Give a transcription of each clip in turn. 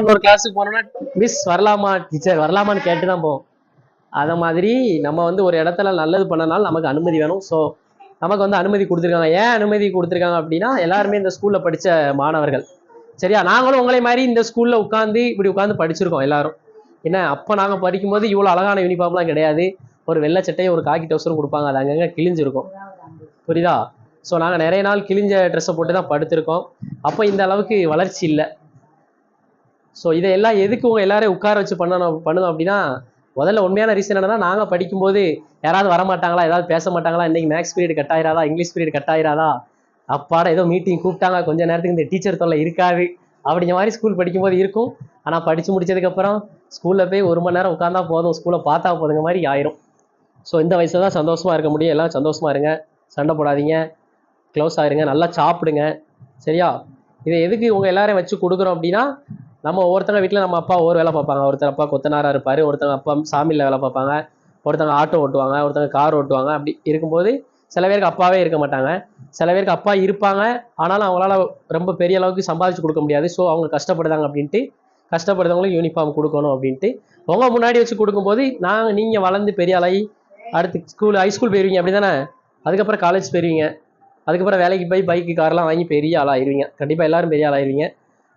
இன்னொரு கிளாஸுக்கு போனோம்னா மிஸ் வரலாமா டீச்சர் வரலாமான்னு கேட்டு தான் போவோம். அதை மாதிரி நம்ம வந்து ஒரு இடத்துல நல்லது பண்ணனால நமக்கு அனுமதி வேணும். ஸோ நமக்கு வந்து அனுமதி கொடுத்துருக்காங்க. ஏன் அனுமதி கொடுத்துருக்காங்க அப்படின்னா எல்லாருமே இந்த ஸ்கூலில் படித்த மாணவர்கள். சரியா? நாங்களும் உங்களை மாதிரி இந்த ஸ்கூலில் உட்காந்து இப்படி உட்காந்து படிச்சிருக்கோம் எல்லாரும். என்ன அப்போ நாங்கள் படிக்கும்போது இவ்வளோ அழகான யூனிஃபார்ம்லாம் கிடையாது. ஒரு வெள்ளை சட்டையும் ஒரு காக்கி டவுசரும் கொடுப்பாங்க. அது அங்கங்கே கிழிஞ்சிருக்கும். புரியுதா? ஸோ நாங்கள் நிறைய நாள் கிழிஞ்ச ட்ரெஸ்ஸை போட்டு தான் படுத்திருக்கோம். அப்போ இந்த அளவுக்கு வளர்ச்சி இல்லை. ஸோ இதையெல்லாம் எதுக்கு உங்கள் எல்லாரையும் உட்கார வச்சு பண்ணணும் பண்ணணும் அப்படின்னா முதல்ல உண்மையான ரீசன் என்னன்னா நாங்கள் படிக்கும்போது யாராவது வரமாட்டாங்களா? ஏதாவது பேச மாட்டாங்களா? இன்னைக்கு மேக்ஸ் பீரியட் கட் ஆயிராதா இங்கிலீஷ் பீரியட் கட் ஆயிராதா அப்பாடா ஏதோ மீட்டிங் கூப்பிட்டாங்க. கொஞ்ச நேரத்துக்கு இந்த டீச்சர் தொல்லை இருக்காது. அப்படிங்கிற மாதிரி ஸ்கூல் படிக்கும்போது இருக்கும். ஆனால் படித்து முடிச்சதுக்கப்புறம் ஸ்கூலில் போய் ஒரு மணி நேரம் உட்காந்தா போதும். ஸ்கூலை பார்த்தா போதுங்க மாதிரி ஆயிரும். ஸோ இந்த வயசில் தான் சந்தோஷமாக இருக்க முடியும். எல்லாம் சந்தோஷமாக இருங்க. சண்டை போடாதீங்க. க்ளோஸ் ஆயிருங்க நல்லா சாப்பிடுங்க. சரியா? இதை எதுக்கு உங்கள் எல்லாரையும் வச்சு கொடுக்குறோம் அப்படின்னா நம்ம ஒவ்வொருத்தங்க வீட்டில் நம்ம அப்பா ஒவ்வொரு வேலை பார்ப்பாங்க. ஒருத்தர் அப்பா கொத்தனாராக இருப்பார் ஒருத்தங்க அப்பா சாமியில் வேலை பார்ப்பாங்க ஒருத்தங்க ஆட்டோ ஓட்டுவாங்க ஒருத்தங்க கார் ஓட்டுவாங்க. அப்படி இருக்கும்போது சில பேருக்கு அப்பாவே இருக்க மாட்டாங்க. சில பேருக்கு அப்பா இருப்பாங்க. ஆனாலும் அவங்களால ரொம்ப பெரிய அளவுக்கு சம்பாதிச்சு கொடுக்க முடியாது. ஸோ அவங்க கஷ்டப்படுதாங்க அப்படின்ட்டு கஷ்டப்படுறவங்களுக்கு யூனிஃபார்ம் கொடுக்கணும் அப்படின்ட்டு உங்க முன்னாடி வச்சு கொடுக்கும்போது நாங்கள் நீங்கள் வளர்ந்து பெரிய ஆளாகி அடுத்து ஸ்கூல் ஹைஸ்கூல் போயிருவீங்க அப்படி தானே அதுக்கப்புறம் காலேஜ் போயிருவீங்க. அதுக்கப்புறம் வேலைக்கு போய் பைக்கு கார்லாம் வாங்கி பெரிய ஆளாயிருவீங்க. கண்டிப்பாக எல்லாரும் பெரிய ஆளாயிருவீங்க.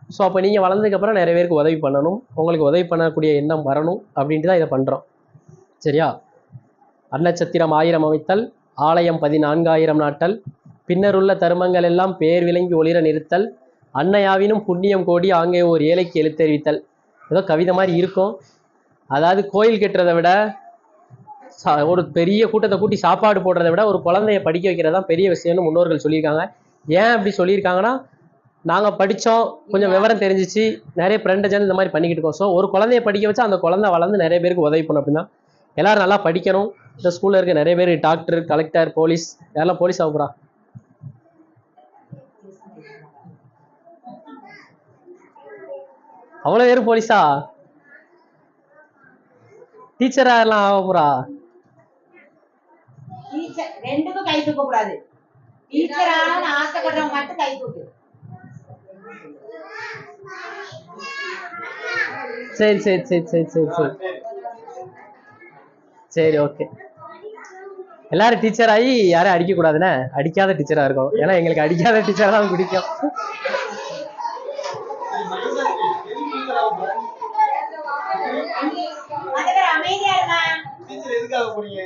ஸோ அப்போ நீங்கள் வளர்ந்ததுக்கப்புறம் நிறைய பேருக்கு உதவி பண்ணணும். உங்களுக்கு உதவி பண்ணக்கூடிய எண்ணம் வரணும் அப்படின்ட்டு தான் இதை பண்ணுறோம் சரியா? அன்னச்சத்திரம் ஆயிரம் அமைத்தல் ஆலயம் பதினான்காயிரம் நாட்டல் பின்னருள்ள தருமங்கள் எல்லாம் பேர் விளங்கி ஒளிர நிறுத்தல் அன்னையாவினும் புண்ணியம் கோடி ஆங்கே ஒரு ஏழைக்கு எழுத்தறிவித்தல். ஏதோ கவிதை மாதிரி இருக்கும். அதாவது கோயில் கட்டுறதை விட சா- ஒரு பெரிய கூட்டத்தை கூட்டி சாப்பாடு போடுறதை விட ஒரு குழந்தைய படிக்க வைக்கிறதான் பெரிய விஷயம்னு முன்னோர்கள் சொல்லியிருக்காங்க. ஏன் அப்படி சொல்லியிருக்காங்கன்னா நாங்கள் படித்தோம் கொஞ்சம் விவரம் தெரிஞ்சிச்சு நிறைய ஃப்ரெண்டை சேர்ந்து இந்த மாதிரி பண்ணிக்கிட்டு இருக்கோம். ஸோ ஒரு குழந்தைய படிக்க வச்சா அந்த குழந்தை வளர்ந்து நிறைய பேருக்கு உதவி பண்ணும் அப்படின்னா எல்லாரும் நல்லா படிக்கணும். இந்த ஸ்கூலில் இருக்க நிறைய பேர் டாக்டர் கலெக்டர் போலீஸ் யாரெல்லாம் போலீஸ் ஆக போகிறா அவ்வளோ பேர் போலீஸா டீச்சரா எல்லாம் ஆக போகிறா டீச்சர் ரெண்டுக்கும் கை தூக்க கூடாது டீச்சர் ஆகணும்னு ஆசைப்படுறவங்க மட்டும் கை தூக்கு. சரி சரி சரி சரி சரி சரி. சரி ஓகே எல்லாரும் டீச்சர் ஆகி யாரும் அடிக்க கூடாதுண்ணே அடிக்காத டீச்சரா இருக்கணும். ஏன்னா எங்களுக்கு அடிக்காத டீச்சர் தான் பிடிக்கும். மற்ற பேர் அமைதியா இருங்க. டீச்சர் எதுக்காக போறீங்க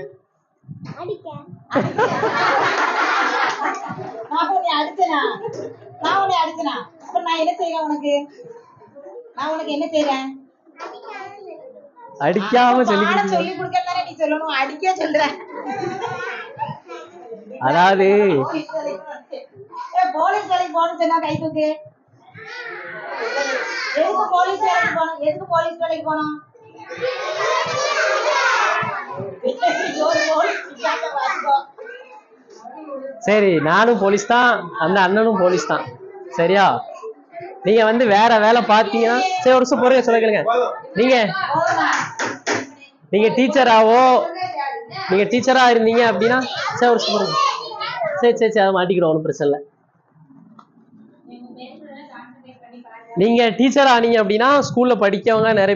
நான் உன்னை அடிச்சனா? நான் உன்னை அடிச்சனா? அப்ப நான் என்ன செய்யறேன் அடிக்காம சொல்லி அதாவது போலீஸ் வேலைக்கு ஏய், போலீஸ் வேலைக்கு போகணும்னு சொன்னா கை தூக்கு. எதுக்கு போலீஸ் வேலைக்கு போகணும்? எதுக்கு போலீஸ் வேலைக்கு போகணும்? ஒரு போலீஸ் பிடிக்காத வாங்கிக்கோ. சரி நானும் போலீஸ் தான். அந்த அண்ணனும் போலீஸ் தான். சரியா? நீங்க வந்து வேற வேலை பார்த்தீங்கன்னா சரி ஒரு நிமிஷம் பொறுங்க சொல்ல கேளுங்க. நீங்க நீங்க டீச்சராவோ நீங்க டீச்சரா இருந்தீங்க அப்படின்னா சரி ஒரு நிமிஷம் சரி சரி சரி அதை மாட்டிக்கிறோம் ஒன்றும் பிரச்சனை இல்லை. நீங்க டீச்சர் ஆனீங்க அப்படின்னா ஸ்கூல்ல படிக்கவங்க நிறைய